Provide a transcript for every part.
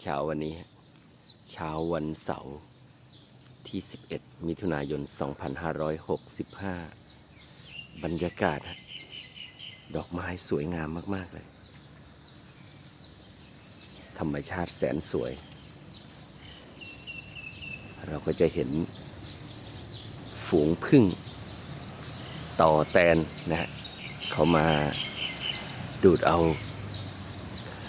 เช้าวันนี้ เช้าวันเสาร์ที่ 11 มิถุนายน 2565 บรรยากาศ ดอกไม้สวยงามมาก ๆ เลย ธรรมชาติแสนสวย เราก็จะเห็น ฝูงพึ่ง ต่อแตนนะฮะเขามาดูดเอา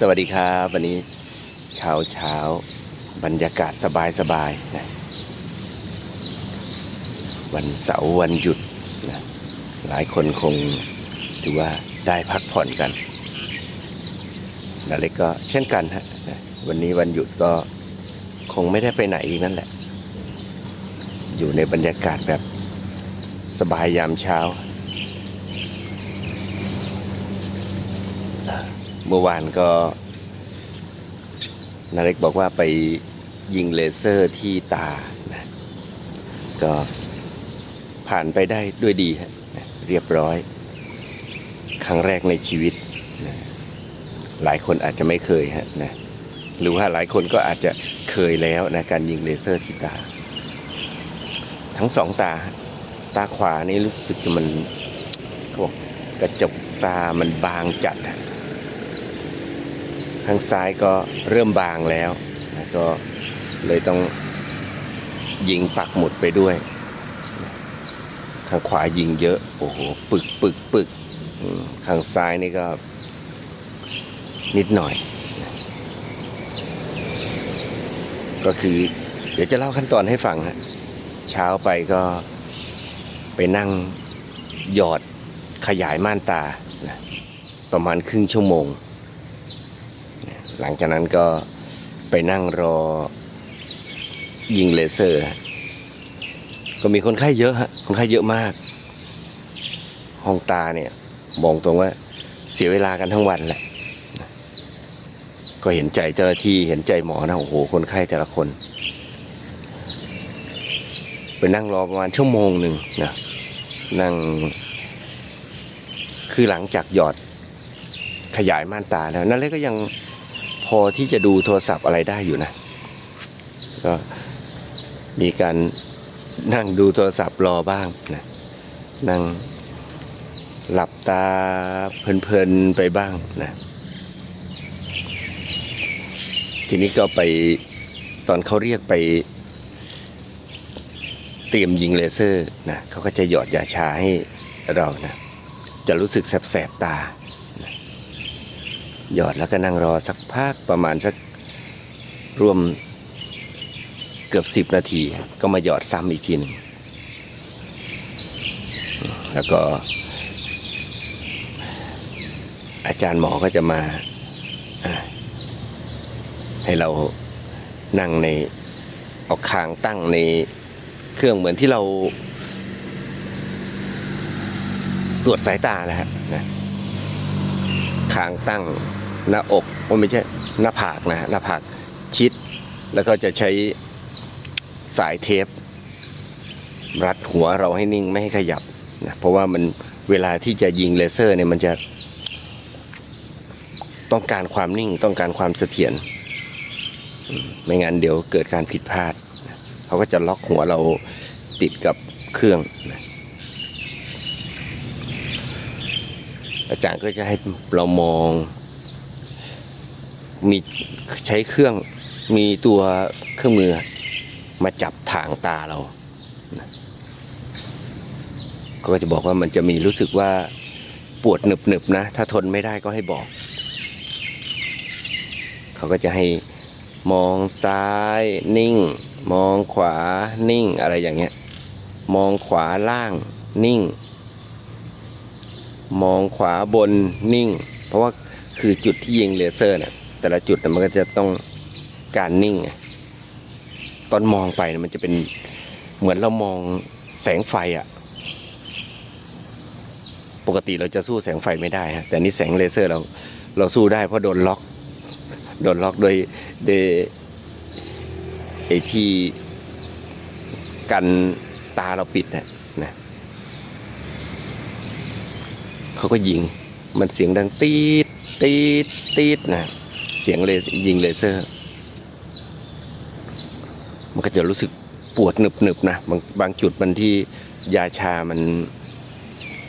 สวัสดีครับวันนี้เช้าเช้าบรรยากาศสบายสบายนะวันเสาร์วันหยุดนะหลายคนคงถือว่าได้พักผ่อนกันนาเล็กก็เช่นกันฮะนะวันนี้วันหยุดก็คงไม่ได้ไปไหนอีกนั่นแหละ อยู่ในบรรยากาศแบบสบายยามเช้า เมื่อวานก็นาเล็กบอกว่าไปยิงเลเซอร์ที่ตานะก็ผ่านไปได้ด้วยดีฮะนะเรียบร้อย ครั้งแรกในชีวิตนะหลายคนอาจจะไม่เคยฮะนะหรือว่าหลายคนก็อาจจะเคยแล้วนะการยิงเลเซอร์ที่ตา ทั้งสองตาตาขวานี่รู้สึกจะมันเขาบอกกระจกตามันบางจัด อะทางซ้ายก็เริ่มบางแล้ว ก็เลยต้องยิงปักหมุดไปด้วยทางขวายิงเยอะ โอ้โห ปึกปึกปึกอืมทางซ้ายนี่ก็นิดหน่อย ก็คือ เดี๋ยวจะเล่าขั้นตอนให้ฟังฮะเช้าไปก็ไปนั่งหยอดขยายม่านตา ประมาณครึ่งชั่วโมง หลังจากนั้นก็ไปนั่งรอยิงเลเซอร์ ก็มีคนไข้เยอะฮะคนไข้เยอะมาก ห้องตาเนี่ยมองตรงว่าเสียเวลากันทั้งวันแหละ ก็เห็นใจเจ้าหน้าที่เห็นใจหมอนะโอ้โห คนไข้แต่ละคน ไปนั่งรอประมาณชั่วโมงหนึ่งนะนั่ง คือหลังจากหยอดขยายม่านตาแล้วนั่นเลยก็ยัง พอที่จะดูโทรศัพท์อะไรได้อยู่นะ ก็มีการนั่งดูโทรศัพท์รอบ้างนะนั่งหลับตาเพลินๆไปบ้างนะ ทีนี้ก็ไปตอนเขาเรียกไป เตรียมยิงเลเซอร์นะเขาก็จะหยอดยาชาให้เรานะ จะรู้สึกแสบๆตา หยอดแล้วก็นั่งรอสักพักประมาณสักรวมเกือบสิบนาที ก็มาหยอดซ้ำอีกทีหนึ่งแล้วก็ อาจารย์หมอก็จะมาให้เรานั่งในเอาคางตั้งในเครื่องเหมือนที่เรา ตรวจสายตานะฮะนะคางตั้ง หน้าอกว่าไม่ใช่หน้าผากนะหน้าผากชิด แล้วก็จะใช้สายเทป รัดหัวเราให้นิ่งไม่ให้ขยับนะเพราะว่ามันเวลาที่จะยิงเลเซอร์เนี่ยมันจะต้องการความนิ่งต้องการความเสถียรไม่งั้นเดี๋ยวเกิดการผิดพลาด เขาก็จะล็อกหัวเราติดกับเครื่อง อาจารย์ก็จะให้เรามอง มีใช้เครื่องมีตัวเครื่องมือมาจับทางตาเรานะก็จะบอกว่ามันจะมีรู้สึกว่าปวดหนึบๆนะ ถ้าทนไม่ได้ก็ให้บอก เขาก็จะให้มองซ้ายนิ่ง มองขวานิ่งอะไรอย่างเงี้ย มองขวาล่างนิ่ง มองขวาบนนิ่ง เพราะว่าคือจุดที่ยิงเลเซอร์เนี่ย แต่ละจุดมันก็จะต้องการนิ่ง ตอนมองไปมันจะเป็นเหมือนเรามองแสงไฟอะปกติเราจะสู้แสงไฟไม่ได้ฮะแต่นี่แสงเลเซอร์เราเราสู้ได้เพราะโดนล็อก โดนล็อกโดยโดยไอ้ที่กันตาเราปิดนะนะเขาก็ยิง มันเสียงดังตีดตีดตีดนะ สียงเลยิงเลเซอร์ มันก็จะรู้สึกปวดหนึบหนึบนะบางบางจุดมันที่ยาชามัน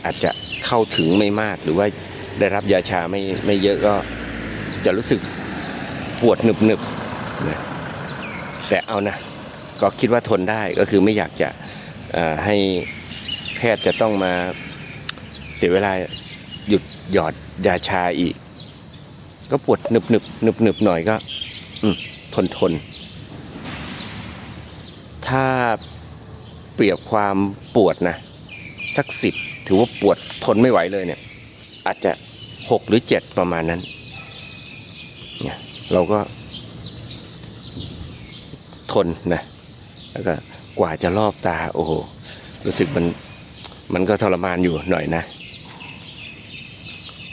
อาจจะเข้าถึงไม่มาก หรือว่าได้รับยาชาไม่ไม่เยอะก็จะรู้สึกปวดหนึบหนึบนะแต่เอานะ ก็คิดว่าทนได้ก็คือไม่อยากจะให้แพทย์จะต้องมาเสียเวลาหยุดหยอดยาชาอีก ก็ปวดหนึบหนึบหนึบหนึบหน่อยก็ทนทน ถ้าเปรียบความปวดนะ สักสิบถือว่าปวดทนไม่ไหวเลยเนี่ย อาจจะหกหรือเจ็ดประมาณนั้น เนี่ยเราก็ ทนนะ แล้วก็กว่าจะรอบตา โอ้โห รู้สึกมัน มันก็ทรมานอยู่หน่อยนะ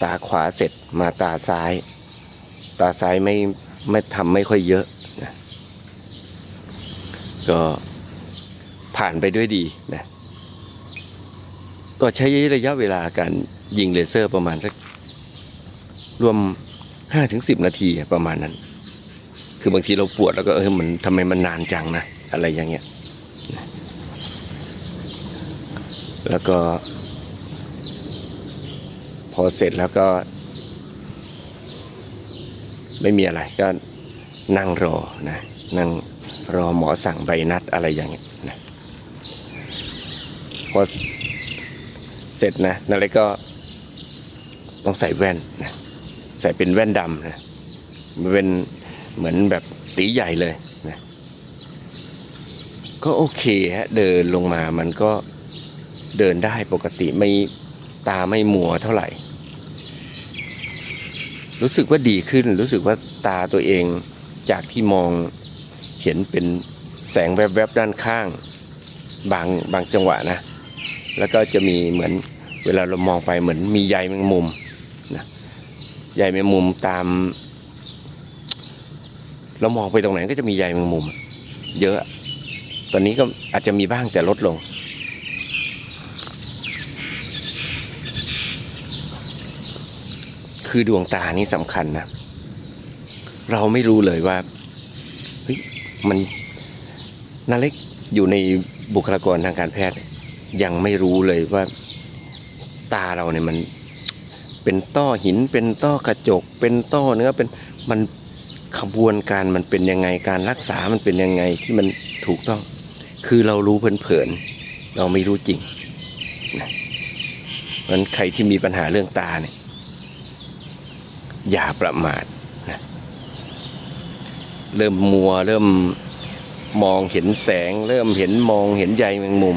ตาขวาเสร็จมาตาซ้าย ตาซ้ายไม่ไม่ทำไม่ค่อยเยอะนะก็ผ่านไปด้วยดีนะก็ใช้ระยะเวลาการยิงเลเซอร์ประมาณสักรวมห้าถึงสิบนาทีประมาณนั้น คือบางทีเราปวดแล้วก็เออมันทำไมมันนานจังนะ อะไรอย่างเงี้ยแล้วก็ พอเสร็จแล้วก็ ไม่มีอะไรก็นั่งรอนะนั่งรอหมอสั่งใบนัดอะไรอย่างเงี้ยนะพอเสร็จนะนั่นเลยก็ต้องใส่แว่นนะใส่เป็นแว่นดำนะมันเป็นเหมือนแบบตีใหญ่เลยนะก็โอเคฮะเดินลงมามันก็เดินได้ปกติไม่ตาไม่มัวเท่าไหร่ รู้สึกว่าดีขึ้น รู้สึกว่าตาตัวเองจากที่มองเห็นเป็นแสงแวบๆด้านข้างบางบางจังหวะนะ แล้วก็จะมีเหมือนเวลาเรามองไปเหมือนมีใยแมงมุมนะใยแมงมุมตาม เรามองไปตรงไหนก็จะมีใยแมงมุม เยอะ ตอนนี้ก็อาจจะมีบ้างแต่ลดลง คือดวงตานี่สำคัญนะ เราไม่รู้เลยว่าเฮ้ยมันนาเล็กอยู่ในบุคลากรทางการแพทย์ ยังไม่รู้เลยว่าตาเราเนี่ยมันเป็นต้อหิน เป็นต้อกระจก เป็นต้อเนื้อเป็นมันขบวนการมันเป็นยังไงการรักษามันเป็นยังไงที่มันถูกต้อง คือเรารู้เผินๆเราไม่รู้จริงนะเพราะฉะนั้นใครที่มีปัญหาเรื่องตาเนี่ย อย่าประมาทนะเริ่มมัวเริ่มมองเห็นแสง เริ่มเห็นมองเห็นใยแมงมุม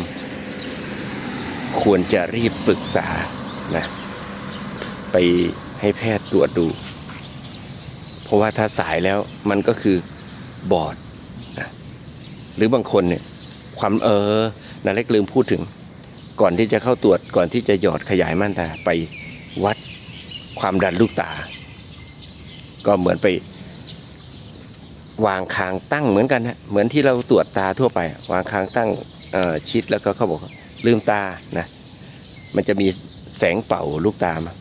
ควรจะรีบปรึกษานะไปให้แพทย์ตรวจดู เพราะว่าถ้าสายแล้วมันก็คือบอดนะหรือบางคนเนี่ยความเออนาเล็กลืมพูดถึง ก่อนที่จะเข้าตรวจก่อนที่จะหยอดขยายม่านตาไปวัดความดันลูกตา ก็เหมือนไป วางคางตั้งเหมือนกันนะเหมือนที่เราตรวจตาทั่วไป วางคางตั้งชิดแล้วก็เขาบอกลืมตานะมันจะมีแสงเป่าลูกตามา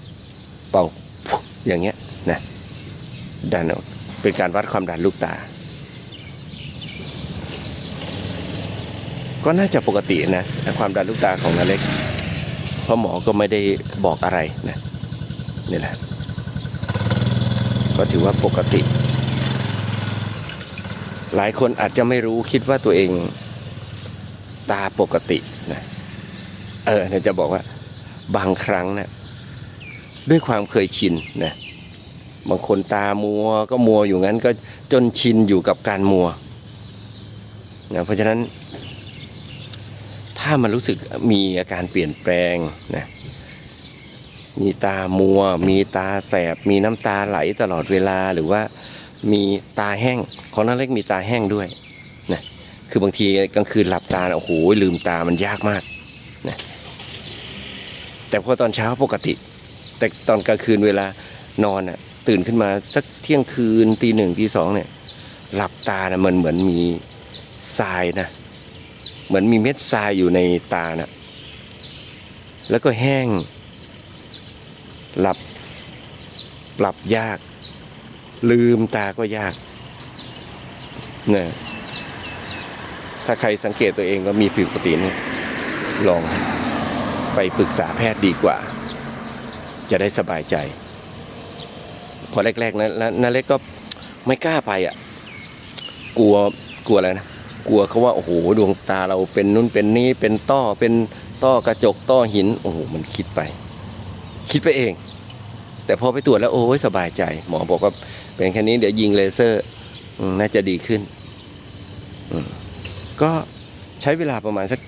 เป่าอย่างเงี้ยนะดันเป็นการวัดความดันลูกตา ก็น่าจะปกตินะความดันลูกตาของนาเล็กเพราะหมอก็ไม่ได้บอกอะไรนะนี่แหละ ก็ถือว่าปกติ หลายคนอาจจะไม่รู้คิดว่าตัวเองตาปกตินะเออจะบอกว่าบางครั้งนะด้วยความเคยชินนะบางคนตามัวก็มัวอยู่งั้นก็จนชินอยู่กับการมัวนะเพราะฉะนั้น ถ้ามันรู้สึกมีอาการเปลี่ยนแปลงนะ มีตามัว มีตาแสบ มีน้ำตาไหลตลอดเวลาหรือว่ามีตาแห้งของน้าเล็กมีตาแห้งด้วยนะคือบางทีกลางคืนหลับตาโอ้โหลืมตามันยากมากนะแต่พอตอนเช้าปกติ แต่ตอนกลางคืนเวลานอนอะตื่นขึ้นมาสักเที่ยงคืนตีหนึ่งตีสองเนี่ยหลับตานะมันเหมือนมีทรายนะเหมือนมีเม็ดทรายอยู่ในตานะแล้วก็แห้ง หลับหลับยาก ลืมตาก็ยากนะถ้าใครสังเกตตัวเองก็มีผิดปกตินี่ลองไปปรึกษาแพทย์ดีกว่า จะได้สบายใจ พอแรกๆนะแล้วนาเล็กก็ไม่กล้าไปอะ กลัวกลัวอะไรนะกลัวเขาว่าโอ้โหดวงตาเราเป็นนู่นเป็นนี่เป็นต้อเป็นต้อกระจกต้อหิน โอ้โหมันคิดไป คิดไปเอง แต่พอไปตรวจแล้วโอ้ยสบายใจ หมอบอกว่าเป็นแค่นี้เดี๋ยวยิงเลเซอร์น่าจะดีขึ้น ก็ใช้เวลาประมาณสัก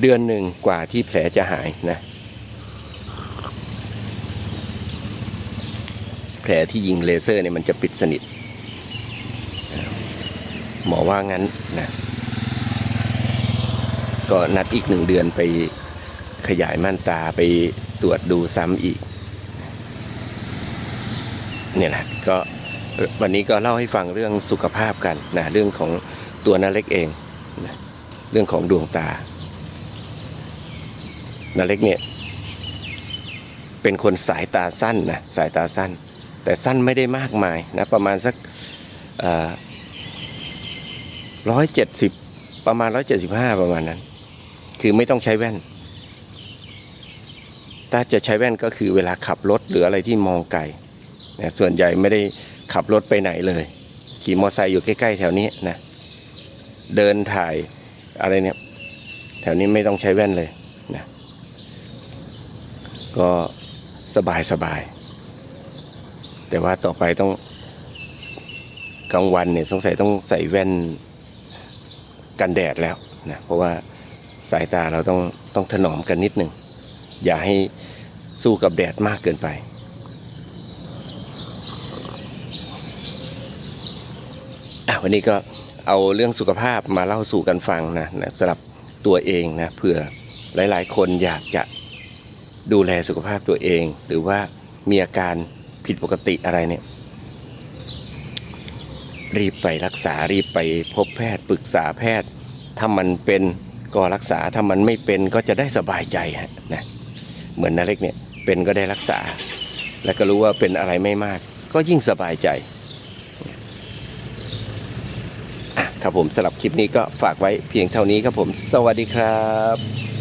เดือนหนึ่งกว่าที่แผลจะหายนะ แผลที่ยิงเลเซอร์เนี่ยมันจะปิดสนิท หมอว่างั้นนะ ก็นัดอีกหนึ่งเดือนไปขยายม่านตาไป ตรวจดูซ้ำอีกเนี่ยแหละก็วันนี้ก็เล่าให้ฟังเรื่องสุขภาพกันนะเรื่องของตัวนาเล็กเองนะเรื่องของดวงตานาเล็กเนี่ยเป็นคนสายตาสั้นนะสายตาสั้น แต่สั้นไม่ได้มากมายนะประมาณสักร้อยเจ็ดสิบประมาณร้อยเจ็ดสิบห้าประมาณนั้น คือไม่ต้องใช้แว่น ถ้าจะใช้แว่นก็คือเวลาขับรถหรืออะไรที่มองไกลนะส่วนใหญ่ไม่ได้ขับรถไปไหนเลย ขี่มอเตอร์ไซค์อยู่ใกล้ๆแถวนี้นะเดินถ่ายอะไรเนี่ยแถวนี้ไม่ต้องใช้แว่นเลยนะก็สบายสบาย แต่ว่าต่อไปต้องกลางวันเนี่ยสงสัยต้องใส่แว่นกันแดดแล้วนะเพราะว่าสายตาเราต้องต้องถนอมกันนิดหนึ่ง อย่าให้สู้กับแดดมากเกินไป วันนี้ก็เอาเรื่องสุขภาพมาเล่าสู่กันฟังนะนะสำหรับตัวเองนะเผื่อหลายๆ คนอยากจะดูแลสุขภาพตัวเอง หรือว่ามีอาการผิดปกติอะไรเนี่ย รีบไปรักษารีบไปพบแพทย์ปรึกษาแพทย์ ถ้ามันเป็นก็รักษาถ้ามันไม่เป็นก็จะได้สบายใจฮะนะ เหมือนนาเล็กเนี่ยเป็นก็ได้รักษา และก็รู้ว่าเป็นอะไรไม่มาก ก็ยิ่งสบายใจครับผมสำหรับคลิปนี้ก็ฝากไว้เพียงเท่านี้ครับผม สวัสดีครับ